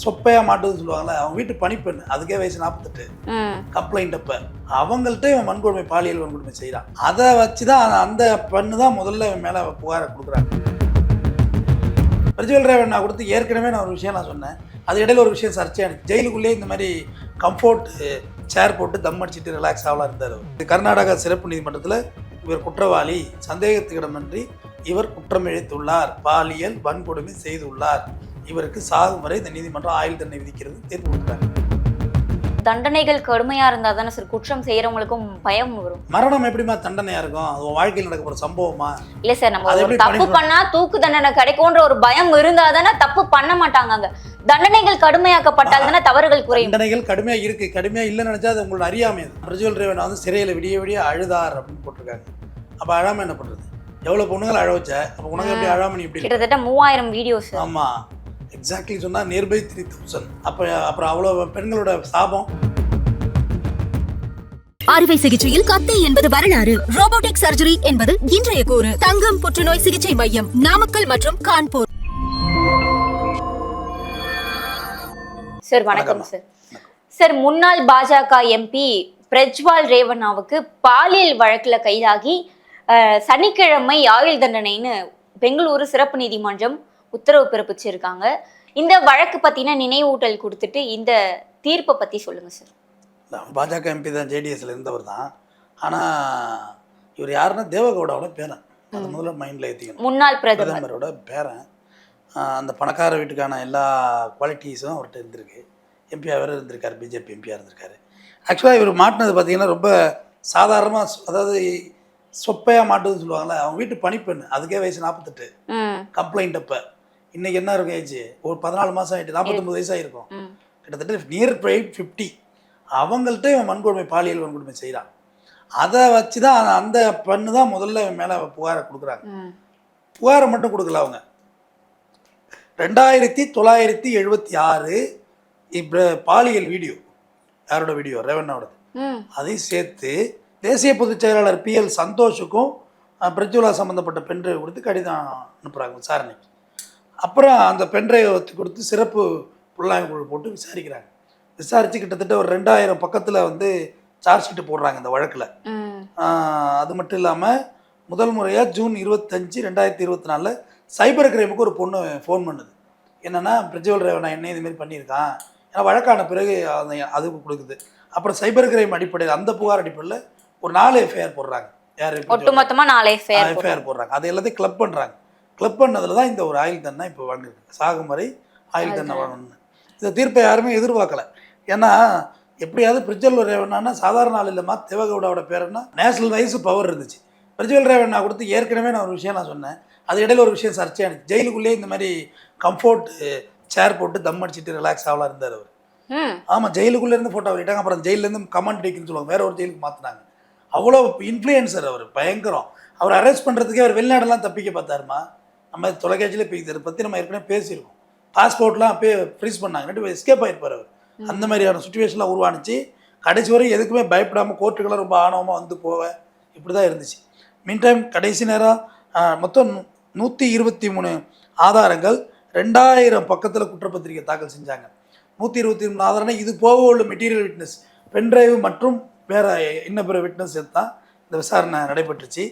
சொப்பையாக மாட்டுதுன்னு சொல்லுவாங்கல்ல அவங்க வீட்டு பணிப்பெண் அதுக்கே வயசு நாற்பத்தெட்டு கம்ப்ளைண்ட் அப்போ. அவங்கள்ட்ட இவன் வன்கொடுமை பாலியல் வன்கொடுமை செய்கிறான் அதை வச்சு தான் அந்த பெண்ணு தான் முதல்ல இவன் மேலே புகாரை கொடுக்குறாங்க. பிரஜ்வல் ரேவண்ணா கொடுத்து ஏற்கனவே நான் ஒரு விஷயம் நான் சொன்னேன். அது இடையில ஒரு விஷயம் சர்ச்சையானது ஜெயிலுக்குள்ளேயே இந்த மாதிரி கம்ஃபோர்ட் சேர் போட்டு தம் அடிச்சிட்டு ரிலாக்ஸ் ஆகலாம் இருந்தார். இது கர்நாடகா சிறப்பு நீதிமன்றத்தில் இவர் குற்றவாளி சந்தேகத்துக்கிடமின்றி இவர் குற்றம் இழைத்துள்ளார் பாலியல் வன்கொடுமை செய்துள்ளார். இவருக்கு சாகும் வரை இந்த நீதிமன்றம் ஆயுள் தண்டனை விதிக்கிறது தீர்ப்பு தண்டனைகள் கடுமையா இருந்தா தானே சார்? குற்றம் செய்யறவங்களுக்கும் பயம் வரும். மரணம் எப்படிமா தண்டனையா இருக்கும்? அது வாழ்க்கையில் நடக்க போற சம்பவமா? இல்ல சார் நம்ம ஒரு தப்பு? பண்ணா தூக்கு தண்டனை கிடைக்கும்ன்ற ஒரு பயம் இருந்தா தானே தப்பு பண்ண மாட்டாங்க தண்டனைகள் கடுமையாக்கப்பட்டால் தானே தவறுகள் குறையும். தண்டனைகள் கடுமையா இருக்கு. கடுமையா இல்லைன்னு நினைச்சா அது உங்களோட அறியாமை பிரஜுவல் ரேவன் வந்து சிறையில் விடிய விடிய அழுதார் அப்படின்னு போட்டிருக்காங்க. அப்ப அழாம என்ன பண்றது? எவ்வளவு பொண்ணுங்களை அழ வச்ச? அப்ப உனக்கு எப்படி அழாம நீ இப்படி? கிட்டத்தட்ட மூவாயிரம் வீடியோஸ் ஆமா. எக்ஸாக்ட்லி சொன்னா நியர்பை த்ரீ தௌசண்ட் அப்ப அப்புறம் அவ்வளவு பெண்களோட சாபம். அறுவை சிகிச்சையில் கத்தை என்பது வரலாறு. ரோபோட்டிக் சர்ஜரி என்பது இன்றைய கூறு. தங்கம் புற்றுநோய் சிகிச்சை மையம் நாமக்கல் மற்றும் கான்பூர். சார் வணக்கம். சார். சார் முன்னாள் பாஜக எம்பி பிரஜ்வால் ரேவண்ணாவுக்கு பாலியல் வழக்குல கைதாகி சனிக்கிழமை ஆயுள் தண்டனைன்னு பெங்களூரு சிறப்பு நீதிமன்றம் உத்தரவு பிறப்பிச்சிருக்காங்க. இந்த வழக்கு பத்தின நினைவூட்டல் கொடுத்துட்டு இந்த தீர்ப்பை பத்தி சொல்லுங்க சார் பாஜக எம்பி தான் ஜேடிஎஸ்ல இருந்தவர் தான். ஆனா இவர் யாருன்னா தேவகவுடாவோட பேரன். அது முதல்ல மைண்ட்ல ஏற்றிக்கணும் முன்னாள் பிரதமர். பிரதமரோட பேரன். அந்த பணக்கார வீட்டுக்கான எல்லா குவாலிட்டிஸும் அவர்கிட்ட இருந்திருக்கு. எம்பியாக வேறு இருந்திருக்காரு பிஜேபி எம்பியாக இருந்திருக்காரு. ஆக்சுவலாக இவர் மாட்டினது பார்த்தீங்கன்னா ரொம்ப சாதாரணமாக அதாவது சொப்பையாக மாட்டுதுன்னு சொல்லுவாங்கல்ல அவங்க வீட்டு பணிப்பெண். அதுக்கே வயசு நாற்பத்தெட்டு கம்ப்ளைண்ட் அப்போ. இன்னைக்கு என்ன இருக்கும் ஏஜ் ஒரு பதினாலு மாதம் ஆகிட்டு நாற்பத்தொம்பது வயசு ஆகிருக்கும் ம். கிட்டத்தட்ட நியர் எயிட் ஃபிஃப்டி அவங்கள்ட்ட இவன் வன்கொடுமை பாலியல் வன்கொடுமை செய்கிறான் அதை வச்சு தான் அந்த பெண்ணு தான் முதல்ல இவன் மேலே புகாரை கொடுக்குறாங்க. புகாரை மட்டும் கொடுக்கல அவங்க. ரெண்டாயிரத்தி தொள்ளாயிரத்தி எழுபத்தி ஆறு இப்போ பாலியல் வீடியோ யாரோட வீடியோ? ரேவண்ணாவோடது. அதையும் சேர்த்து தேசிய பொதுச் செயலாளர் பி எல் சந்தோஷுக்கும் பிரஜ்வலா சம்மந்தப்பட்ட பென்ட்ரைவ் கொடுத்து கடிதம் அனுப்புகிறாங்க விசாரணைக்கு. அப்புறம் அந்த பென்ட்ரைவ் கொடுத்து சிறப்பு புலனாய்வு குழு போட்டு விசாரிக்கிறாங்க. விசாரித்து கிட்டத்தட்ட ஒரு ரெண்டாயிரம் பக்கத்தில் வந்து சார்ஜ் ஷீட்டு போடுறாங்க இந்த வழக்கில். அது மட்டும் இல்லாமல் முதல் முறையாக ஜூன் இருபத்தஞ்சு ரெண்டாயிரத்தி இருபத்தி நாலில் சைபர் கிரைமுக்கு ஒரு பொண்ணு ஃபோன் பண்ணுது. என்னென்னா பிரஜ்வல் ரேவனா என்ன இதுமாரி பண்ணியிருக்கான். ஏன்னா வழக்கான பிறகு அந்த அதுக்கு கொடுக்குது. அப்புறம் சைபர் கிரைம் அடிப்படையில் அந்த புகார் அடிப்படையில் ஒரு நாலு எஃப்ஐஆர் போடுறாங்க. யார் ஒட்டுமொத்தமா நாளை ஃபேர் எஃப்ஐஆர் போடுறாங்க. அது எல்லாத்தையும் கிளப் பண்ணுறாங்க கிளப் பண்ணதில் தான் இந்த ஒரு ஆயுள் தண்டனை இப்போ வழங்கிருக்கு சாகும் வரை ஆயுள் தண்டனை வழங்கணும்னு இந்த தீர்ப்பை யாருமே எதிர்பார்க்கல. ஏன்னா எப்படியாவது பிரஜ்வல் ரேவண்ணா சாதாரண ஆள் இல்லைம்மா தேவகவுடாவோட பேருன்னா நேஷனல் வைஸ் பவர் இருந்துச்சு. பிரஜ்வல் ரேவண்ணா கொடுத்து ஏற்கனவே நான் ஒரு விஷயம் நான் சொன்னேன். அது இடையில ஒரு விஷயம் சர்ச்சையானது ஜெயிலுக்குள்ளேயே இந்த மாதிரி கம்ஃபோர்ட் சேர் போட்டு தம் அடிச்சிட்டு ரிலாக்ஸ் ஆகலாம் இருந்தார் அவர். ஆமாம் ஜெயிலுக்குள்ளே இருந்து ஃபோட்டோ விட்டாங்க அப்புறம் ஜெயிலேருந்து கமாண்ட் டேக்குன்னு சொல்லுவாங்க. வேற ஒரு ஜெயிலுக்கு மாற்றினாங்க அவ்வளோ இன்ஃப்ளூயன்சர் அவர். பயங்கரம். அவர் அரெஸ்ட் பண்ணுறதுக்கே அவர் வெளிநாடெல்லாம் தப்பிக்க பார்த்தாருமா? நம்ம தொலைக்காட்சியில் இப்போ இதை பற்றி நம்ம ஏற்கனவே பேசியிருக்கோம். பாஸ்போர்ட்லாம் அப்பயே ஃப்ரீஸ் பண்ணாங்க. எஸ்கேப் ஆகிருப்பார் அவர் அந்த மாதிரியான சுச்சுவேஷன்லாம் உருவானுச்சு. கடைசி வரை எதுக்குமே பயப்படாமல் கோர்ட்டுக்கெல்லாம் ரொம்ப ஆணவமாக வந்து போவேன் இப்படி தான் இருந்துச்சு. மீன் டைம் கடைசி நேரம் மொத்தம் நூற்றி இருபத்தி மூணு ஆதாரங்கள் ரெண்டாயிரம் பக்கத்தில் குற்றப்பத்திரிக்கை தாக்கல் செஞ்சாங்க. நூற்றி இருபத்தி மூணு ஆதாரம் இது போக உள்ள மெட்டீரியல் விட்னஸ் பென்ட்ரைவ் மற்றும் வேற இன்னும் பிற விட்னஸ் தான் இந்த விசாரணை நடைபெற்றுச்சு.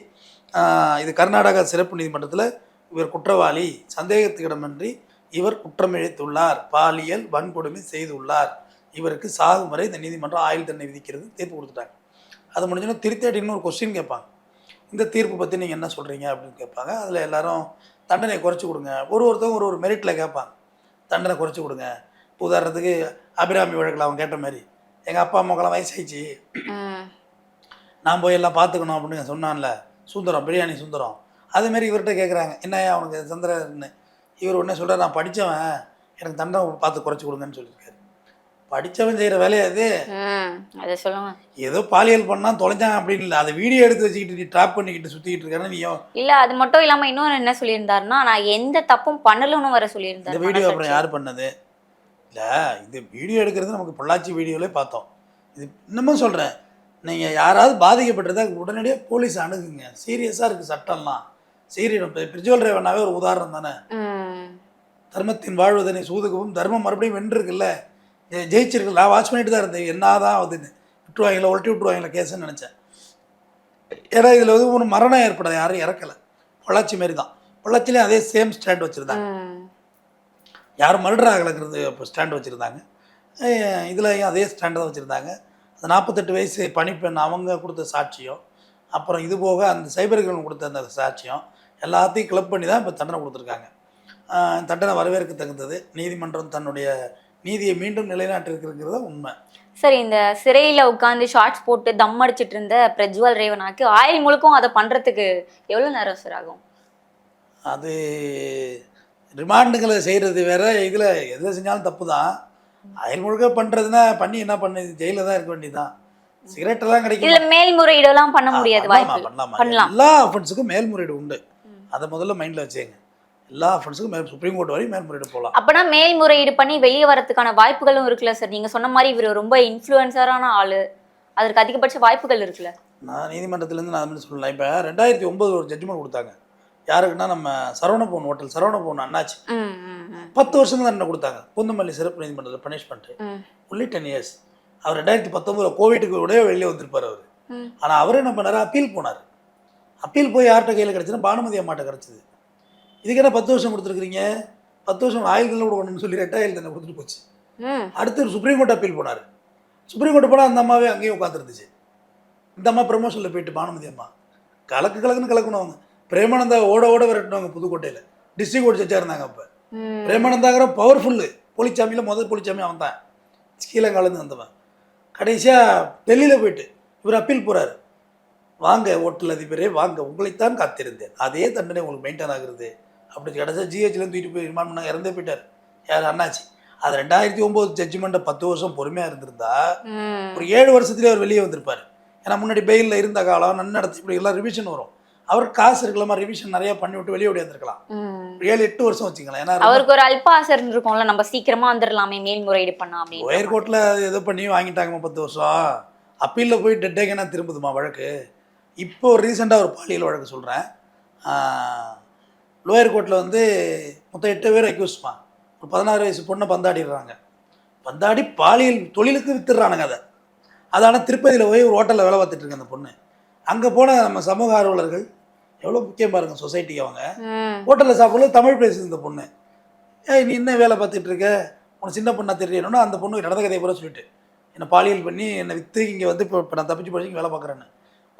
இது கர்நாடகா சிறப்பு நீதிமன்றத்தில் இவர் குற்றவாளி. சந்தேகத்துக்கிடமின்றி இவர் குற்றம் இழைத்துள்ளார் பாலியல் வன்கொடுமை செய்துள்ளார். இவருக்கு சாகும் வரை இந்த நீதிமன்றம் ஆயுள் தண்டனை விதிக்கிறது தீர்ப்பு கொடுத்துட்டாங்க. அது முடிஞ்சோன்னா திருத்தேடி இன்னொரு கொஸ்டின் கேட்பாங்க. இந்த தீர்ப்பு பற்றி நீங்கள் என்ன சொல்கிறீங்க அப்படின்னு கேட்பாங்க. அதில் எல்லாரும் தண்டனை குறைச்சி கொடுங்க. ஒரு ஒருத்தவங்க ஒரு ஒரு மெரிட்டில் கேட்பாங்க. தண்டனை குறைச்சி கொடுங்க. இப்போ உதாரணத்துக்கு அபிராமி வழக்கில் அவன் கேட்ட மாதிரி எங்கள் அப்பா அம்மாக்கெல்லாம் வயசாயிடுச்சு. ம் நான் போய் எல்லாம் பார்த்துக்கணும் அப்படின்னு சொன்னான்ல. சுந்தரம் பிரியாணி சுந்தரம். அதேமாரி இவர்கிட்ட கேட்குறாங்க என்னய்யா அவனுக்கு சந்திரன்னு இவர் உடனே சொல்கிறார் நான் படித்தவன் எனக்கு தண்டனை பார்த்து குறைச்சி கொடுங்கன்னு சொல்லியிருக்காரு. படித்தவன் செய்கிற வேலையா அது. அதை சொல்லுங்க. ஏதோ பாலியல் பண்ணால் தொலைஞ்சான் அப்படின்னு இல்லை அதை வீடியோ எடுத்து வச்சுக்கிட்டு நீ ட்ராப் பண்ணிக்கிட்டு சுற்றிக்கிட்டு இருக்காரு நீ இல்ல அது மட்டும் இல்லாம இன்னொன்னு என்ன சொல்லியிருந்தாருன்னா நான் எந்த தப்பும் பண்ணலன்னு வர இந்த சொல்லியிருந்தாரு வீடியோ. அப்புறம் யார் பண்ணது? இல்லை இது வீடியோ எடுக்கிறது நமக்கு பொள்ளாச்சி வீடியோவிலே பார்த்தோம். இது இன்னமும் சொல்கிறேன் நீங்கள் யாராவது பாதிக்கப்பட்டிருந்தா உடனடியாக போலீஸ் அணுகுங்க. சீரியஸாக இருக்குது சட்டம்லாம். சீரியஸ் பிரிஜுவல் ரேவனாவே ஒரு உதாரணம் தானே? தர்மத்தின் வாழ்வதனை சூதுகவும் தர்மம் மறுபடியும் வென்றிருக்குல்ல? ஜெயிச்சிருக்கு நான் வாட்ச் பண்ணிட்டு தான் இருந்தேன். என்னதான் ஆகுதுன்னு விட்டுருவாங்களா உழட்டி விட்டுருவாங்களா கேஸுன்னு நினச்சேன். ஏன்னா இதில் வந்து ஒரு மரணம் ஏற்படாது யாரும் இறக்கலை. பொள்ளாச்சி மாரி தான். பொள்ளாச்சிலையும் அதே சேம் ஸ்டாண்ட் வச்சுருந்தாங்க. யாரும் மர்டர் ஆகலைங்கிறது இப்போ ஸ்டாண்ட் வச்சுருந்தாங்க. இதுலையும் அதே ஸ்டாண்டை தான் வச்சுருந்தாங்க. அந்த நாற்பத்தெட்டு வயசு பணிப்பெண் அவங்க கொடுத்த சாட்சியம். அப்புறம் இது போக அந்த சைபர் கிரைம் கொடுத்த அந்த சாட்சியம். எல்லாத்தையும் கிளப் பண்ணி தான் இப்போ தண்டனை கொடுத்துருக்காங்க. தண்டனை வரவேற்க தகுந்தது. நீதிமன்றம் தன்னுடைய நீதியை மீண்டும் நிலைநாட்டிருக்கிறது உண்மை. சரி இந்த சிறையில உட்காந்து ஷார்ட்ஸ் போட்டு தம் அடிச்சிட்டு இருந்த பிரஜ்வால் ரேவனாக்கு ஆயுள் முழுக்கும் அதை பண்றதுக்கு எவ்வளவு நேரம் சார் ஆகும்? அது ரிமாண்டுகளை செய்கிறது வேற இதில் எதில் செஞ்சாலும் தப்பு தான் அயல் முழுக்க பண்ணுறதுன்னா பண்ணி என்ன பண்ணு ஜெயிலில் தான் இருக்க வேண்டியதுதான். சிகரெட்டெல்லாம் கிடைக்கும்? இதுல மேல்முறையீடெல்லாம் பண்ண முடியாது. பண்ணலாம். எல்லா அஃபென்ஸுக்கும் மேல்முறையீடு உண்டு. அதை முதல்ல மைண்டில் வச்சுங்க எல்லா அஃபென்ஸுக்கும் மேல் சுப்ரீம் கோர்ட் வரையும் மேல்முறையீடு போகலாம் அப்பனா மேல்முறையீடு பண்ணி வெளியே வரதுக்கான வாய்ப்புகளும் இருக்குல்ல சார் நீங்க சொன்ன மாதிரி இவர் ரொம்ப இன்ஃப்ளூயன்சரான ஆளு. அதற்கு அதிகபட்ச வாய்ப்புகள் இருக்குல்ல? நான் நீதிமன்றத்துலேருந்து நான் வந்து சொல்லலாம் இப்போ ரெண்டாயிரத்தி ஒம்பது ஒரு ஜட்ஜ்மெண்ட் கொடுத்தாங்க. யாருக்குன்னா நம்ம சரவணபவன் ஹோட்டல் சரவணபவன் அண்ணாச்சி. பத்து வருஷம் என்ன கொடுத்தாங்க? பூந்தமல்லி சிறப்பு நீதிமன்றத்தில் பனிஷ்மெண்ட்டு ம், ஒன்லி டென் இயர்ஸ் அவர் ரெண்டாயிரத்தி பத்தொம்பதில் கோவிட்டுக்கு உடைய வெளியே வந்திருப்பார் அவர். ஆனால் அவர் என்ன பண்ணார் அப்பீல் போனார். அப்பீல் போய் யார்கிட்ட கையில் கிடச்சுன்னா பானுமதி அம்மாட்ட கிடச்சிது. இதுக்கு என்ன பத்து வருஷம் கொடுத்துருக்குறீங்க? பத்து வருஷம் ஆயுள் தண்டனை கொடுக்கணும்னு சொல்லி ரெட்டாயில் தண்டனை கொடுத்துட்டு போச்சு. அடுத்து சுப்ரீம் கோர்ட் அப்பீல் போனார். சுப்ரீம் கோர்ட் போனால் அந்த அம்மாவே அங்கேயும் உட்காந்துருந்துச்சு இந்த அம்மா ப்ரமோஷனில் போயிட்டு பானுமதி அம்மா. கலக்கு கலக்குன்னு கலக்கணும் அவங்க பிரேமானந்தா ஓட ஓட விரட்டினவங்க புதுக்கோட்டையில். டிஸ்ட்ரிக்ட் கோர்ட் ஜட்ஜாக இருந்தாங்க அப்போ. பிரேமானந்தாங்கிற பவர்ஃபுல்லு போலிச்சாமியில் முதல் போலிச்சாமி அவன் தான் ஸ்ரீலங்காலேருந்து வந்தவன். கடைசியாக டெல்லியில் போயிட்டு இவர் அப்பீல் போகிறாரு வாங்க ஓட்டல் அதிபரே வாங்க உங்களைத்தான் காத்திருந்தேன். அதே தண்டனை உங்களுக்கு மெயின்டைன் ஆகுறது. அப்படி கடைசியாக ஜிஹெச்லேருந்து தூக்கிட்டு போய் ரிமாண்ட் பண்ணாங்க இறந்தே போயிட்டார். யார்? அண்ணாச்சி. அது ரெண்டாயிரத்தி ஒம்பது ஜட்ஜ்மெண்ட்டை பத்து வருஷம் பொறுமையாக இருந்திருந்தா. ஒரு ஏழு வருஷத்துலேயே அவர் வெளியே வந்திருப்பார். ஏன்னா முன்னாடி பெயிலில் இருந்த காலம் நன்னடத்தை இப்படி எல்லாம் ரிவிஷன் வரும். அவருக்கு காசு இருக்கலாமா ரிவிஷன் நிறையா பண்ணி விட்டு வெளியே ஓடியாந்துருக்கலாம் ம். ஏழு எட்டு வருஷம் வச்சுக்கலாம் ஏன்னா அவருக்கு ஒரு அல்ப ஆசை இருந்திருக்கும்ல நம்ம சீக்கிரமா வந்துடலாமே மேல்முறையீடு பண்ணா அப்படின்னு. ஒயர் கோர்ட்டில் ஏதோ பண்ணி வாங்கிட்டாங்கம்மா பத்து வருஷம். அப்பீலில் போய் டெட்டேகனா திரும்புதுமா வழக்கு? இப்போ ரீசெண்டாக ஒரு பாலியல் வழக்கு சொல்கிறேன் லோயர் கோர்ட்டில் வந்து மொத்தம் எட்டு பேர் அக்யூஸ்மா ஒரு பதினாறு வயசு பொண்ணை பந்தாடிடுறாங்க. பந்தாடி பாலியல் தொழிலுக்கு வித்துடுறானுங்க அதை. அது ஆனால் திருப்பதியில் போய் ஒரு ஹோட்டலில் வேலை பார்த்துட்டு இருக்கு அந்த பொண்ணு. அங்கே போன நம்ம சமூக ஆர்வலர்கள் எவ்வளோ முக்கியம் பாருங்க சொசைட்டிக்கு அவங்க. ஹோட்டலில் சாப்பிடல தமிழ் பேசுது இந்த பொண்ணு. ஏய் நீ என்ன வேலை பார்த்துட்டு இருக்க? உனக்கு சின்ன பொண்ணா தெரியணும்னா அந்த பொண்ணு நடந்த கதையை பூரா சொல்லிட்டு என்னை பாலியல் பண்ணி என்னை விற்று இங்கே வந்து இப்போ இப்போ நான் தப்பிச்சு படிச்சு வேலை பார்க்குறேன்னு.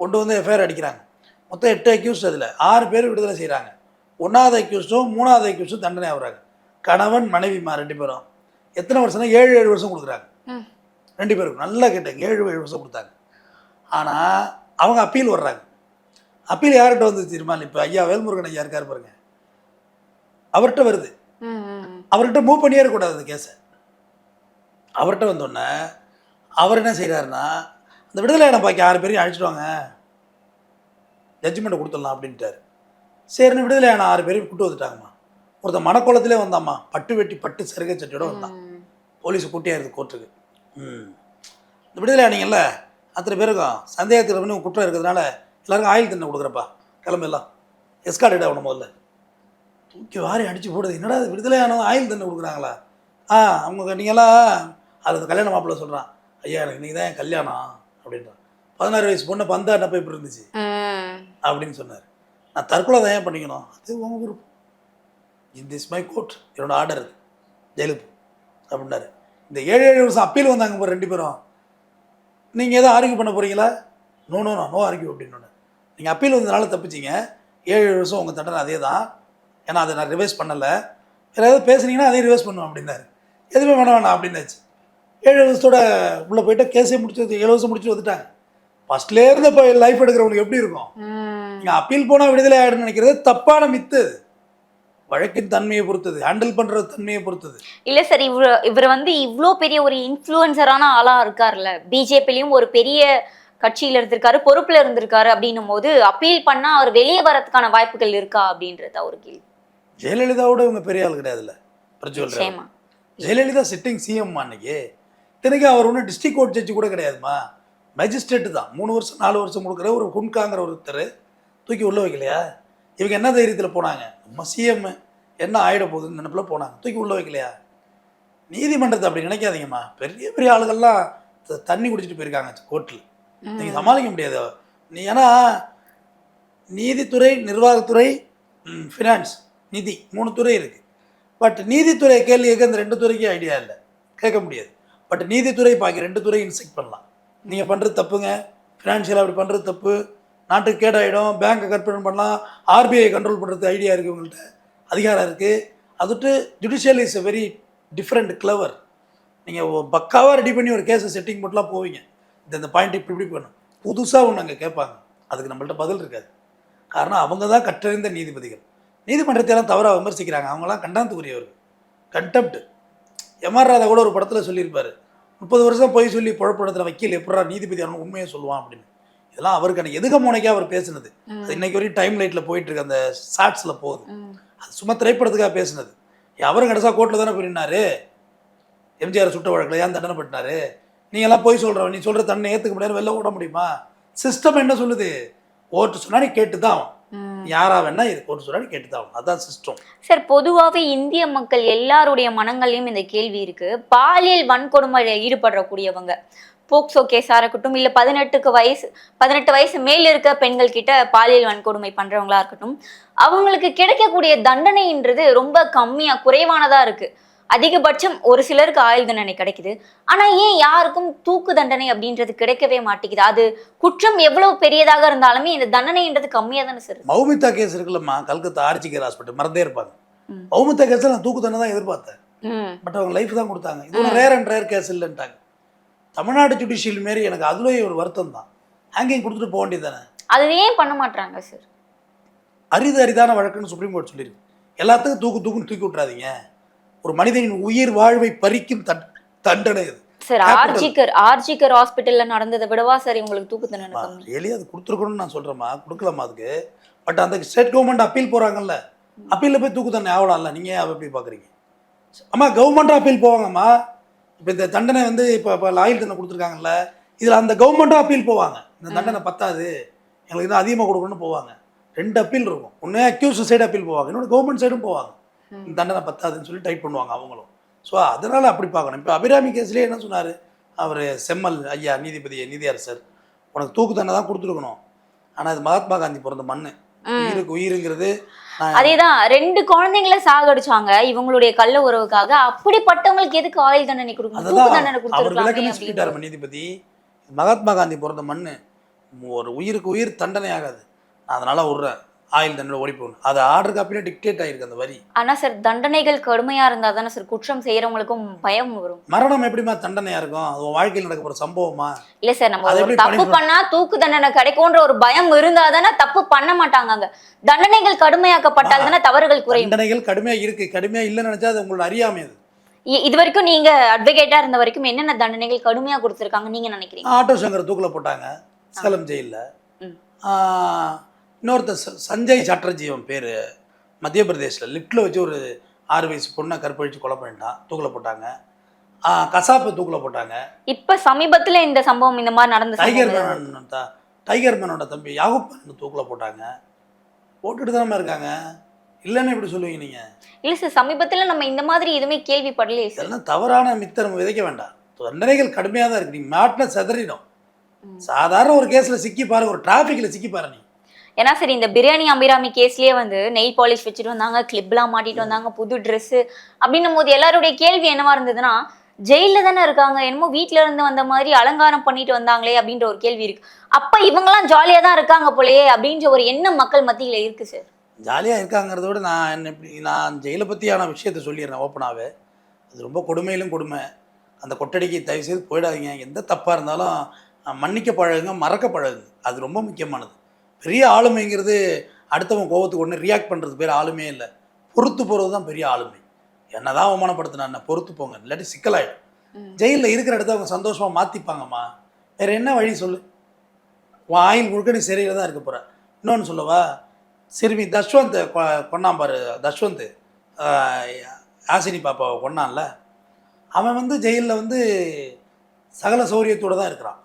கொண்டு வந்து எஃப்ஐஆர் அடிக்கிறாங்க. மொத்தம் எட்டு அக்யூஸ்ட் அதில். ஆறு பேர் விடுதலை செய்கிறாங்க ஒன்றாவது அக்யூஸ்டும் மூணாவது அக்யூஸ்டும் தண்டனை ஆகுறாங்க. கணவன் மனைவிமா ரெண்டு பேரும். எத்தனை வருஷம்னா ஏழு ஏழு வருஷம் கொடுக்குறாங்க. ரெண்டு பேருக்கும் நல்லா கேட்டாங்க. ஏழு ஏழு வருஷம் கொடுத்தாங்க. ஆனால் அவங்க அப்பீல் வர்றாங்க. அப்பீல் யார்கிட்ட வந்து தெரியுமா இப்போ ஐயா வேல்முருகன் ஐயா இருக்காரு பாருங்க. அவர்கிட்ட வருது. அவர்கிட்ட மூவ் பண்ணியே இருக்கக்கூடாது அந்த கேஸை அவர்கிட்ட வந்தோடனே அவர் என்ன செய்கிறாருன்னா அந்த விடுதலை பாக்கி ஆறு பேரையும் அழைச்சிட்டு வாங்க. ஜட்ஜ்மெண்ட்டை கொடுத்துடலாம் அப்படின்ட்டாரு. சரின்னு விடுதலை ஆன ஆறு பேரையும் கூட்டு வந்துட்டாங்கம்மா. ஒருத்தன் மணக்கோலத்திலே வந்தாம்மா. பட்டு வெட்டி பட்டு சருகை சட்டியோட வந்தான். போலீஸ் கூட்டியாயிருது கோர்ட்டுக்கு. ம். இந்த விடுதலை ஆனீங்கல்ல அத்தனை பேருக்கும் சந்தேகத்தில் குற்றம் இருக்கிறதுனால எல்லாருக்கும் ஆயில் தண்ணி கொடுக்குறப்பா. கிளம்பு எல்லாம் எஸ்கார்டட் ஆகணும் முதல்ல. தூக்கி வாரி அடிச்சு போடுது. என்னடா இது? விடுதலை ஆனவங்க ஆயில் தண்ணி கொடுக்குறாங்களா? ஆ அவங்க நீங்களாம் அது கல்யாண மாப்பிள்ளை சொல்கிறான் ஐயா எனக்கு நீங்கள் தான் என் கல்யாணம். அப்படின்றான். பதினாறு வயசு பொண்ணு பந்தாட்டப்ப எப்படி இருந்துச்சு. ம். அப்படின்னு சொன்னார். நான் தற்கொலை தான் ஏன் பண்ணிக்கணும்? அது உங்க விருப்பம் இன் திஸ் மை கோர்ட் என்னோட ஆர்டர் அது. ஜெயிலுக்கு அப்படின்னாரு. இந்த ஏழு ஏழு வருஷம் அப்பீல் வந்தாங்க பாரு ரெண்டு பேரும். நீங்கள் எதுவும் ஆர்கியூ பண்ண போகிறீங்களா no no no no argue அப்படின்னு நீங்கள் அப்பீல் வந்ததுனால தப்பிச்சிங்க. ஏழு ஏழு வருஷம் உங்கள் தண்டனை அதே தான் ஏன்னா அதை நான் ரிவைஸ் பண்ணலை. வேறு ஏதாவது பேசுனீங்கன்னா அதையும் ரிவைஸ் பண்ணுவேன் அப்படின்னாரு. எதுவுமே வேணாம் வேணாம் அப்படின்னாச்சு. ஏழு வருஷத்தோட உள்ளே போயிட்டு கேஸே முடிச்சு ஏழு வருஷம் முடிச்சு வந்துட்டாங்க ஃபஸ்ட்லேயே இருந்து இப்போ லைஃப் எடுக்கிறவங்களுக்கு எப்படி இருக்கும். நீங்கள் அப்பீல் போனால் விடுதலை ஆகிடும்னு நினைக்கிறது தப்பான மித்து. வழக்கின் தன்மையை பொறுத்தது ஹேண்டில் பண்ணுற தன்மையை பொறுத்தது. இல்ல சார் இவர் இவர் வந்து இவ்ளோ பெரிய ஒரு இன்ஃப்ளூயன்சரான ஆளா இருக்காருல்ல. பிஜேபிலையும் ஒரு பெரிய கட்சியில இருந்திருக்காரு பொறுப்புல இருந்திருக்காரு அப்படின்னும் போது அப்பீல் பண்ணா அவர் வெளியே வரதுக்கான வாய்ப்புகள் இருக்கா அப்படின்றது ஒரு கேள்வி. ஜெயலலிதாவோட இவங்க பெரிய ஆள் கிடையாதுல்ல? ஜெயலலிதா சிட்டிங் சிஎம் அன்னைக்கு? இத்தனைக்கு அவர் ஒன்றும் டிஸ்ட்ரிக்ட் கோர்ட் ஜட்ஜி கூட கிடையாதுமா? மேஜிஸ்ட்ரேட்டு தான். மூணு வருஷம் நாலு வருஷம் கொடுக்குற ஒரு குன்காங்கிற ஒருத்தர் தூக்கி உள்ள வைக்கலையா? இவங்க என்ன தைரியத்தில் போனாங்க? நம்ம சிஎம் என்ன ஆயிட போகுதுன்னு நினைப்புல போனாங்க. தூக்கி உள்ள வைக்கலையா? நீதிமன்றத்தை அப்படி நினைக்காதீங்கம்மா. பெரிய பெரிய ஆளுகள்லாம் தண்ணி குடிச்சிட்டு போயிருக்காங்க கோர்ட்டில் நீங்கள் சமாளிக்க முடியாது. நீ ஏன்னா நீதித்துறை நிர்வாகத்துறை ஃபினான்ஸ் நிதி மூணு துறை இருக்குது பட் நீதித்துறை கேள்வி கேட்க இந்த ரெண்டு துறைக்கும் ஐடியா இல்லை. கேட்க முடியாது. பட் நீதித்துறை பாக்கி ரெண்டு துறை இன்செக்ட் பண்ணலாம். நீங்கள் பண்ணுறது தப்புங்க. ஃபினான்ஷியலாக அப்படி பண்ணுறது தப்பு. நாட்டுக்கு கேடாயிடும். பேங்க்கை கற்பனை பண்ணலாம். ஆர்பிஐ கண்ட்ரோல் பண்ணுறது ஐடியா இருக்குது உங்கள்கிட்ட அதிகாரம் இருக்குது அதுட்டு judicial is a very different clever நீங்கள் பக்காவாக ரெடி பண்ணி ஒரு கேஸை செட்டிங் போட்டுலாம் போவீங்க. இந்த இந்த பாயிண்ட் இப்படி இப்படி பண்ணும் புதுசாக ஒன்று அங்கே கேட்பாங்க. அதுக்கு நம்மள்ட்ட பதில் இருக்காது. காரணம் அவங்க தான் கற்றறிந்த நீதிபதிகள். நீதிமன்றத்தை எல்லாம் தவறாக விமர்சிக்கிறாங்க. அவங்களாம் கண்டாந்துக்குரியவர்கள் கண்டெப்ட் எம்ஆர் ராதா கூட ஒரு படத்தில் சொல்லியிருப்பாரு. முப்பது வருஷம் போய் சொல்லி புழப்படத்தில் வக்கீல் எப்படா நீதிபதி அவன் உண்மையை சொல்லுவான் அப்படின்னு. இதெல்லாம் அவருக்கான எதுக முனைக்காக அவர் பேசுனது. அது இன்னைக்கு வரையும் டைம் லைட்டில் போயிட்டு இருக்கு அந்த ஷார்ட்ஸில் போகுது. அது சும்மா திரைப்படத்துக்காக பேசுனது. அவரும் கடைசா கோர்ட்டில் தானே போயிருந்தாரு? எம்ஜிஆர் சுட்ட வழக்கில் ஏன் தண்டனை பட்டினாரு? நீ எல்லாம் போய் சொல்கிறவன் நீ சொல்கிற தண்டனை ஏற்றுக்க முடியாது வெளில விட முடியுமா? சிஸ்டம் என்ன சொல்லுது? ஓட்டு சொன்னா நீ கேட்டு தான். யாரா வேணா இது ஓட்டு சொன்னா கேட்டு தான் அதான் சிஸ்டம் சார் பொதுவாகவே இந்திய மக்கள் எல்லாருடைய மனங்களையும் இந்த கேள்வி இருக்கு. பாலியல் வன்கொடுமையில் ஈடுபடக்கூடியவங்க போக்சோ கேஸாக இருக்கட்டும் இல்லை பதினெட்டுக்கு வயசு பதினெட்டு வயசு மேல் இருக்க பெண்கள் கிட்ட பாலியல் வன்கொடுமை பண்றவங்களா இருக்கட்டும் அவங்களுக்கு கிடைக்கக்கூடிய தண்டனைன்றது ரொம்ப கம்மியாக குறைவானதாக இருக்கு. அதிகபட்சம் ஒரு சிலருக்கு ஆயுள் தண்டனை கிடைக்குது. ஆனா ஏன் யாருக்கும் தூக்கு தண்டனை அப்படின்றது கிடைக்கவே மாட்டேங்குது? அது குற்றம் எவ்வளவு பெரியதாக இருந்தாலுமே இந்த தண்டனைன்றது கம்மியா தானே சார்? மௌமிதா கேஸ் இருக்குல்லம்மா. கல்கத்தா ஆர்ச்சிகர் ஹாஸ்பிட்டல். மறந்தே இருப்பாங்க. மௌமிதா கேஸில் நான் தூக்கு தண்டனை தான் எதிர்பார்த்தேன். பட் அவங்க லைஃப் தான் கொடுத்தாங்க. இது ஒரு ரேர் அண்ட் ரேர் கேஸ் இல்லைன்ட்டாங்க. தமிழ்நாடு ஜுடிஷியல் மாரி எனக்கு அதுலேயும் ஒரு வருத்தம் தான். ஹேங்கிங் கொடுத்துட்டு போக வேண்டியது தானே? அது ஏன் பண்ண மாட்டாங்க சார். அரிது அரிதான வழக்குன்னு சுப்ரீம் கோர்ட் சொல்லியிருக்கு எல்லாத்துக்கும் தூக்கு தூக்குன்னு தூக்கி விட்றாதீங்க ஒரு மனிதனின் உயிர் வாழ்வை பறிக்கும் தண் தண்டனை இது சார். ஆர்ஜிகர் ஆர்ஜிகர் ஹாஸ்பிட்டல்ல நடந்ததை விடவா சார் உங்களுக்கு தூக்கு தண்டனை ரியலி அது கொடுத்துருக்கணும்னு நான் சொல்கிறேம்மா கொடுக்கலாமா அதுக்கு. பட் அந்த ஸ்டேட் கவர்மெண்ட் அப்பீல் போகிறாங்கல்ல அப்பீலில் போய் தூக்கு தண்டனை ஆகலாம்ல. நீங்கள் ஏன் எப்படி பார்க்குறீங்க அம்மா கவர்மெண்ட் அப்பீல் போவாங்கம்மா. இப்போ இந்த தண்டனை வந்து இப்போ இப்போ ஆயுள் தண்டனை கொடுத்துருக்காங்கல்ல. இதில் அந்த கவர்மெண்ட்டும் அப்பீல் போவாங்க. இந்த தண்டனை பத்தாது. எங்களுக்கு இன்னும் அதிகமாக கொடுக்கணும்னு போவாங்க. ரெண்டு அப்பீல் இருக்கும். ஒன்று அக்யூஸ் சைடு அப்பீல் போவாங்க. இன்னொன்று கவர்மெண்ட் சைடும் போவாங்க. தண்டனை பத்தாதுன்னு சொல்லி டைட் பண்ணுவாங்க அவங்களும். ஸோ அதனால் அப்படி பார்க்கணும். இப்போ அபிராமி கேஸ்லேயே என்ன சொன்னார்? அவர் செம்மல் ஐயா நீதிபதி நீதியரசர் உனக்கு தூக்கு தண்டனை தான் கொடுத்துருக்கணும். ஆனால் அது மகாத்மா காந்தி பிறந்த மண் ம். உயிருக்கு உயிருங்கிறது அதேதான் ரெண்டு குழந்தைங்களை சாகடிச்சாங்க. இவங்களுடைய கள்ள உறவுக்காக அப்படிப்பட்டவங்களுக்கு எதுக்கு ஆயுள் தண்டனை கொடுக்கணும்? அவர் விளக்கமே சொல்லிட்டாரு நீதிபதி. மகாத்மா காந்தி பிறந்த மண் ஒரு உயிருக்கு உயிர் தண்டனை ஆகாது. அதனால விட்றேன் ஆயுள் தண்டனை ஓடி போகணும். அது ஆர்டர் காப்பிலே டிக்டேட் ஆயிருக்கு அந்த வரி. ஆனா சார் தண்டனைகள் கடுமையா இருந்தா தானே சார் குற்றம் செய்யறவங்களுக்கும் பயம் வரும். மரணம் எப்படிமா தண்டனையா இருக்கும்? அது வாழ்க்கையில் நடக்க போகிற சம்பவமா? இல்ல சார் நம்ம ஒரு தப்பு? பண்ணா தூக்கு தண்டனை கிடைக்கும்ன்ற ஒரு பயம் இருந்தா தானே தப்பு பண்ண மாட்டாங்க தண்டனைகள் கடுமையாக்கப்பட்டால் தானே தவறுகள் குறையும். தண்டனைகள் கடுமையா இருக்கு. கடுமையா இல்லைன்னு நினைச்சா அது உங்களோட அறியாமை அது. இது வரைக்கும் நீங்க அட்வொகேட்டா இருந்த வரைக்கும் என்னென்ன தண்டனைகள் கடுமையா கொடுத்திருக்காங்க நீங்க நினைக்கிறீங்க? ஆட்டோ சங்கரை தூக்கில் போட்டாங்க. சேலம் ஜெயிலில். இன்னொருத்தர் சஞ்சய் சாட்டர்ஜி அவன் பேர். மத்திய பிரதேசில் லிஃப்ட்டில் வச்சு ஒரு ஆறு வயசு பொண்ணை கற்பழிச்சு கொலை பண்ணிட்டான். தூக்கில் போட்டாங்க. கசாப்பை தூக்கில் போட்டாங்க. இப்ப சமீபத்துல இந்த சம்பவம் இந்த மாதிரி நடந்த டைகர் தான். டைகர் மேனோட தம்பி யாகுப் தூக்கில் போட்டாங்க. போட்டுட்டு தானே இருக்காங்க. இல்லைன்னு எப்படி சொல்லுவீங்க நீங்கள் இல்ல சார் சமீபத்துல நம்ம இந்த மாதிரி எதுவுமே கேள்விப்படலையே சார் இதெல்லாம் தவறான மித்தை நம்ம விதைக்க வேண்டாம். தண்டனைகள் கடுமையாக தான் இருக்கு. நீங்கள் மாட்டின செதறிடும். சாதாரண ஒரு கேஸில் சிக்கி பாருங்க. ஒரு டிராஃபிக்கில் சிக்கி பாரு நீ ஏன்னா சரி இந்த பிரியாணி அபிராமி கேஸ்லயே வந்து நெயில் பாலிஷ் வச்சுட்டு வந்தாங்க கிளிப்லாம் மாட்டிட்டு வந்தாங்க புது ட்ரெஸ்ஸு அப்படின்னும் போது எல்லாருடைய கேள்வி என்னவா இருந்ததுன்னா ஜெயில தானே இருக்காங்க என்னமோ வீட்ல இருந்து வந்த மாதிரி அலங்காரம் பண்ணிட்டு வந்தாங்களே அப்படின்ற ஒரு கேள்வி இருக்கு. அப்ப இவங்கெல்லாம் ஜாலியா தான் இருக்காங்க போலயே அப்படின்ற ஒரு எண்ணம் மக்கள் மத்தியில இருக்கு சார் ஜாலியாக இருக்காங்கிறத விட நான் என்ன இப்படி நான் ஜெயிலை பற்றியான விஷயத்த சொல்லிடுறேன் ஓப்பனாகவே அது ரொம்ப கொடுமையிலும் கொடுமை. அந்த கொட்டடிக்கு தயவு செய்து போயிடாதீங்க. எந்த தப்பாக இருந்தாலும் மன்னிக்க பழகுங்க மறக்க பழகுங்க. அது ரொம்ப முக்கியமானது. பெரிய ஆளுமைங்கிறது அடுத்தவன் கோவத்துக்கு ஒன்று ரியாக்ட் பண்ணுறது பேர் ஆளுமே இல்லை. பொறுத்து போகிறது தான் பெரிய ஆளுமை. என்ன தான் அவமானப்படுத்தினா பொறுத்து போங்க. இல்லாட்டி சிக்கலாயிடும். ஜெயிலில் இருக்கிற இடத்த அவங்க சந்தோஷமாக மாற்றிப்பாங்கம்மா வேறு என்ன வழி சொல்லு? உன் ஆயில் முழுக்க நீ சிறையில் தான் இருக்க போகிற இன்னொன்று சொல்லவா? சிறுமி தஷ்வந்த் கொ- கொன்னான் பாரு தஷ்வந்த். ஆசினி பாப்பாவை கொன்னான்ல. அவன் வந்து ஜெயிலில் வந்து சகல சௌரியத்தோடு தான் இருக்கிறான்.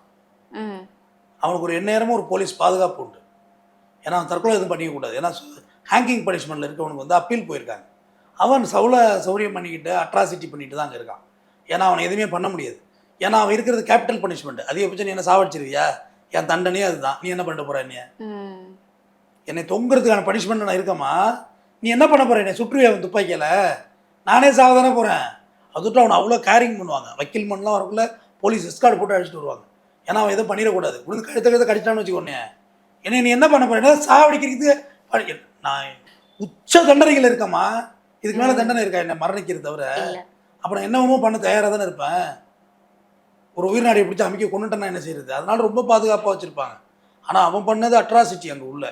அவனுக்கு ஒரு எந்நேரமும் ஒரு போலீஸ் பாதுகாப்பு உண்டு. ஏன்னா அவன் தற்கொலை எதுவும் பண்ணிக்கக்கூடாது. ஏன்னா ஹேங்கிங் பனிஷ்மெண்ட்டில் இருக்கவனுக்கு வந்து அப்பீல் போயிருக்காங்க. அவன் சவுல சௌரியம் பண்ணிக்கிட்டு அட்ராசிட்டி பண்ணிட்டு தான் அங்கே இருக்கான். ஏன்னா அவனை எதுவுமே பண்ண முடியாது. ஏன்னா அவன் இருக்கிறது கேபிட்டல் பனிஷ்மெண்ட் அதிகபட்சம் நீ என்ன சாவடிச்சிருவியா என் தண்டனையே அதுதான். நீ என்ன பண்ணிட்டு போற நீ. என்னை தொங்குறதுக்கான பனிஷ்மெண்ட் நான் இருக்கமா நீ என்ன பண்ண போற என்னை? சுற்றுவியா அவன் துப்பாக்கியில். நானே சாவதானே போகிறேன் அதுட்டு அவனை அவ்வளோ கேரிங் பண்ணுவாங்க. வக்கீல் மண்லாம் வரக்குள்ள போலீஸ் எஸ்கார்டு போட்டு அடிச்சுட்டு வருவாங்க. ஏன்னா அவன் எதுவும் பண்ணிடக்கூடாது. உனக்கு கழுத்த கழுத்த கடிச்சிட்டான்னு வச்சுக்கோனே என்னை நீ என்ன பண்ண போற என்ன சாவடிக்கிறதுக்கு நான் உச்ச தண்டனைகள் இருக்கமா இதுக்கு மேலே தண்டனை இருக்கா? என்ன மரணிக்கிறது தவிர. அப்புறம் என்னவோ பண்ண தயாராக தானே இருப்பேன். ஒரு உயிர்நாடியை பிடிச்சி அமைக்க கொண்டுட்டேன்னா என்ன செய்யறது? அதனால ரொம்ப பாதுகாப்பாக வச்சுருப்பாங்க. ஆனால் அவன் பண்ணது அட்ராசிட்டி அங்கே உள்ள.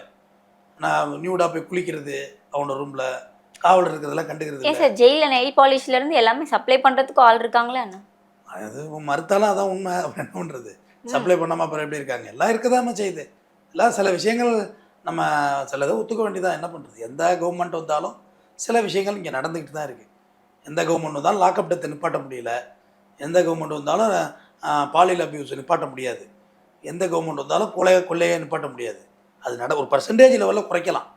நான் நியூடாக போய் குளிக்கிறது அவனோட ரூமில் காவல் இருக்கிறதெல்லாம் கண்டுக்கிறது ஏன். சார் ஜெயில நெயில் பாலிஷ்ல இருந்து எல்லாமே சப்ளை பண்றதுக்கு ஆள் இருக்காங்களா என்ன? அது மறுத்தாலும் அதான் உண்மை. என்ன பண்ணுறது சப்ளை பண்ணாமல் அப்புறம் எப்படி இருக்காங்க? எல்லாம் இருக்கதாம செய்யுது. இல்லை சில விஷயங்கள் நம்ம சிலதை ஒத்துக்க வேண்டியதான் என்ன பண்ணுறது எந்த கவர்மெண்ட் வந்தாலும் சில விஷயங்கள் இங்கே நடந்துக்கிட்டு தான் இருக்குது எந்த கவர்மெண்ட் வந்தாலும் லாக்அப் டெத்தை நிப்பாட்ட முடியல. எந்த கவர்மெண்ட் வந்தாலும் பாலியல் அபியூஸ் நிப்பாட்ட முடியாது. எந்த கவர்மெண்ட் வந்தாலும் கொலை கொள்ளையை நிப்பாட்ட முடியாது. அது நட ஒரு பர்சன்டேஜ் லெவலில் குறைக்கலாம்.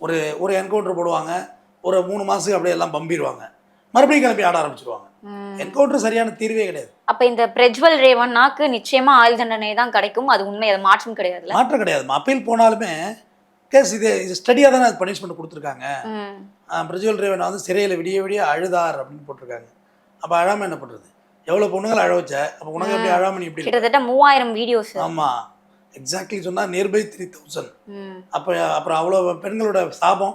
ஒரு ஒரு என்கவுண்டர் போடுவாங்க. ஒரு மூணு மாதத்துக்கு அப்படியே எல்லாம் பம்பிடுவாங்க. மறுபடியும் கிளம்பி ஆட ஆரம்பிச்சிருவாங்க. என்கவுண்டர் சரியான தீர்வே கிடையாது. அப்ப இந்த பிரஜ்வல் ரேவண்ணாக்கு நிச்சயமா ஆயுள் தண்டனை தான் கிடைக்கும். அது உண்மை அது மாற்றம் கிடையாதுல்ல? மாற்றம் கிடையாது அப்பீல் போனாலுமே கேஸ் இது இது ஸ்டடியாக தானே அது பனிஷ்மெண்ட் கொடுத்துருக்காங்க. பிரஜுவல் ரேவன் வந்து சிறையில் விடிய விடிய அழுதார் அப்படின்னு போட்டிருக்காங்க. அப்போ அழாமல் என்ன பண்ணுறது எவ்வளோ பொண்ணுங்களை அழ வச்ச? அப்போ உனக்கு எப்படி அழாம நீ எப்படி? கிட்டத்தட்ட மூவாயிரம் வீடியோஸ் ஆமாம் எக்ஸாக்ட்லி சொன்னால் நியர்பை த்ரீ தௌசண்ட் அப்போ அப்புறம் அவ்வளோ பெண்களோட சாபம்.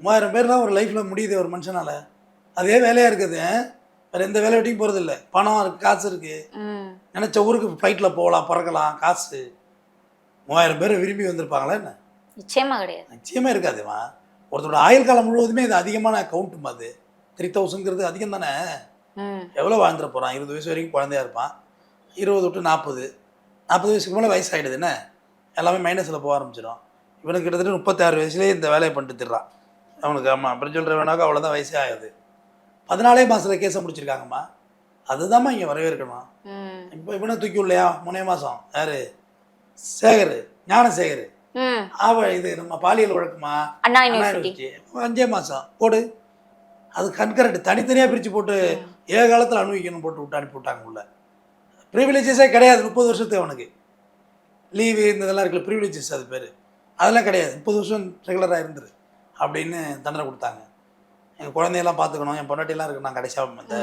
மூவாயிரம் பேர் தான் ஒரு லைஃப்பில் முடியுது ஒரு மனுஷனால். அதே வேலையாக இருக்குது. வேறு எந்த வேலை வெட்டியும் போகிறது இல்லை. பணம் இருக்குது காசு இருக்குது நினச்ச ஊருக்கு ஃப்ளைட்டில் போகலாம் பறக்கலாம் காசு. மூவாயிரம் பேர் விரும்பி வந்திருப்பாங்களா என்ன? நிச்சயமா கிடையாது. நிச்சயமே இருக்காதுமா. ஒருத்தரோட ஆயுள் காலம் முழுவதுமே இது அதிகமான கவுண்ட்டுமா அது. த்ரீ தௌசண்ட்ங்கிறது அதிகம் தானே. எவ்வளோ வாழ்ந்துட போகிறான் இருபது வயசு வரைக்கும் குழந்தையா இருப்பான். இருபது டு நாற்பது நாற்பது வயசுக்கு மேலே வயசாகிடுது என்ன? எல்லாமே மைனஸில் போக ஆரம்பிச்சிடும். இவனுக்கு கிட்டத்தட்ட முப்பத்தாறு வயசுலேயே இந்த வேலையை பண்ணிட்டு திடுறான் அவனுக்கு ஆமாம் பிரிஜுவல் ரேவனாக்கு அவ்வளோதான் வயசே ஆகுது. பதினாலே மாதத்தில் கேஸை முடிச்சிருக்காங்கம்மா. அதுதாம்மா இங்கே வரவேற்கணும். இப்போ இவனை தூக்கி இல்லையா மூணே மாதம் யார்? சேகர். ஞானசேகர். ஆவ இது நம்ம பாலியல் வழக்குமா. அஞ்சே மாதம் போடு. அது கண்கரண்ட் தனித்தனியாக பிரித்து போட்டு ஏ காலத்தில் அனுபவிக்கணும் போட்டு விட்டு அனுப்பி விட்டாங்க உள்ள. ப்ரிவிலேஜஸே கிடையாது. முப்பது வருஷத்துக்கு அவனுக்கு. லீவு இந்த இதெல்லாம் இருக்குல்ல. ப்ரிவிலேஜஸ் அது பேர். அதெல்லாம் கிடையாது. முப்பது வருஷம் ரெகுலராக இருந்துரு. அப்படின்னு தண்டனை கொடுத்தாங்க. எங்கள் குழந்தையெல்லாம் பார்த்துக்கணும் என் பொண்டாட்டியெல்லாம் இருக்கு நான் கடைசியாக இந்த.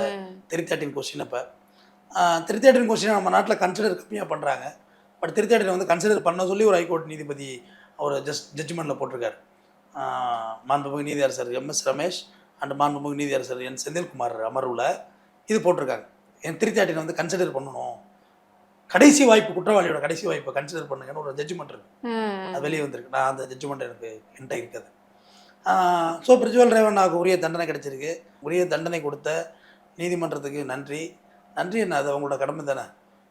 த்ரீ தேர்ட்டின் கொஸ்டின் அப்போ. த்ரீ தேர்ட்டின் கொஸ்டின் நம்ம நாட்டில் கன்சிடர் கம்மியாக பண்ணுறாங்க பட் த்ரீ தேர்ட்டின் வந்து கன்சிடர் பண்ண சொல்லி ஒரு ஹைகோர்ட் நீதிபதி அவர் ஜஸ்ட் ஜட்ஜ்மெண்ட்டில் போட்டிருக்காரு. மாண்புமிகு நீதியரசர் எம் எஸ் ரமேஷ் அண்ட் மாண்புமிகு நீதியரசர் என் செந்தில்குமார் அமர்வில் இது போட்டிருக்காங்க. என் த்ரீ தேர்ட்டின் வந்து கன்சிடர் பண்ணணும். கடைசி வாய்ப்பு குற்றவாளியோட கடைசி வாய்ப்பை கன்சிடர் பண்ணுங்கன்னு ஒரு ஜட்ஜ்மெண்ட் இருக்கு. அது வெளியே வந்திருக்கு. நான் அந்த ஜட்ஜ்மெண்ட் எனக்கு என்கிட்ட இருக்குது. ஸோ பிரிஜுவல் ரேவண்ணாவுக்கு உரிய தண்டனை கிடைச்சிருக்கு. உரிய தண்டனை கொடுத்த நீதிமன்றத்துக்கு நன்றி. நன்றி என்ன அது அவங்களோட கடமை தானே?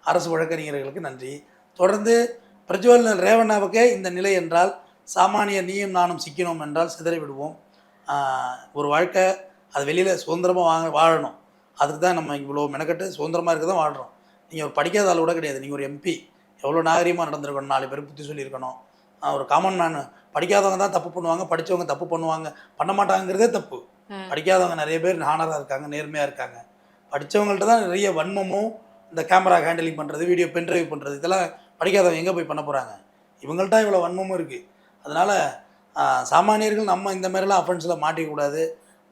அரசு வழக்கறிஞர்களுக்கு நன்றி. தொடர்ந்து பிரஜ்வல் ரேவண்ணாவுக்கே இந்த நிலை என்றால் சாமானிய நீயும் நானும் சிக்கினோம் என்றால் சிதறி விடுவோம். ஒரு வாழ்க்கை அது வெளியில் சுதந்திரமாக வாங்க வாழணும். அதுக்கு தான் நம்ம இவ்வளோ மெனக்கட்டு சுதந்திரமாக இருக்க தான் வாழ்கிறோம் நீங்கள் ஒரு படிக்காத ஆள் கூட கிடையாது. நீங்கள் ஒரு எம்பி எவ்வளோ நாகரிகமாக நடந்திருக்கணும் நாலு பேர் புத்தி சொல்லியிருக்கணும். ஒரு காமன் மேன் படிக்காதவங்க தான் தப்பு பண்ணுவாங்க படித்தவங்க தப்பு பண்ணுவாங்க. பண்ண மாட்டாங்கிறதே தப்பு. படிக்காதவங்க நிறைய பேர் ஹானராக இருக்காங்க நேர்மையாக இருக்காங்க. படித்தவங்கள்ட்ட தான் நிறைய வன்மமும் இந்த கேமரா ஹேண்டிலிங் பண்ணுறது வீடியோ பென்ட்ரைவ் பண்ணுறது இதெல்லாம் படிக்காதவங்க எங்கே போய் பண்ண போகிறாங்க இவங்கள்ட்ட இவ்வளோ வன்மமும் இருக்குது அதனால் சாமானியர்கள் நம்ம இந்த மாதிரிலாம் அஃபென்ஸில் மாட்டிக்கக்கூடாது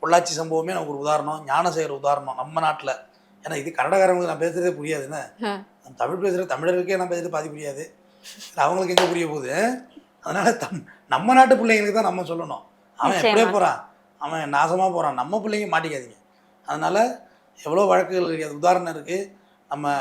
பொள்ளாச்சி சம்பவமே நமக்கு ஒரு உதாரணம் ஞானசேகர் உதாரணம் நம்ம நாட்டில். ஏன்னா இது கன்னடக்காரங்களுக்கு நான் பேசுகிறதே புரியாதுன்னு ம். நம்ம தமிழ் பேசுகிற தமிழருக்கே நான் பேசுகிறது பாதி புரியாது? அவங்களுக்கு எங்கே புரிய போகுது? அதனால் தம் நம்ம நாட்டு பிள்ளைங்களுக்கு தான் நம்ம சொல்லணும். அவன். எப்படியே போகிறான் அவன் நாசமாக போகிறான் நம்ம பிள்ளைங்க மாட்டிக்காதீங்க. அதனால் எவ்வளோ வழக்குகள் இருக்குது உதாரணம் இருக்குது நம்ம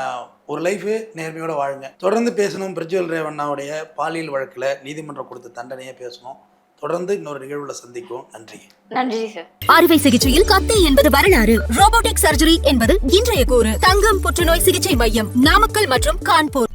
ஒரு லைஃபு நேர்மையோட வாழுங்க. தொடர்ந்து பேசணும். பிரஜ்வல் ரேவண்ணாவுடைய பாலியல் வழக்கில் நீதிமன்றம் கொடுத்த தண்டனையை பேசணும். தொடர்ந்து இன்னொரு நிகழ்வில் சந்திக்கும் நன்றி. நன்றி சார் அறுவை சிகிச்சையில் கத்தை என்பது வரலாறு. ரோபோட்டிக் சர்ஜரி என்பது இன்றைய கூறு. தங்கம் புற்றுநோய் சிகிச்சை மையம் நாமக்கல் மற்றும் கான்பூர்.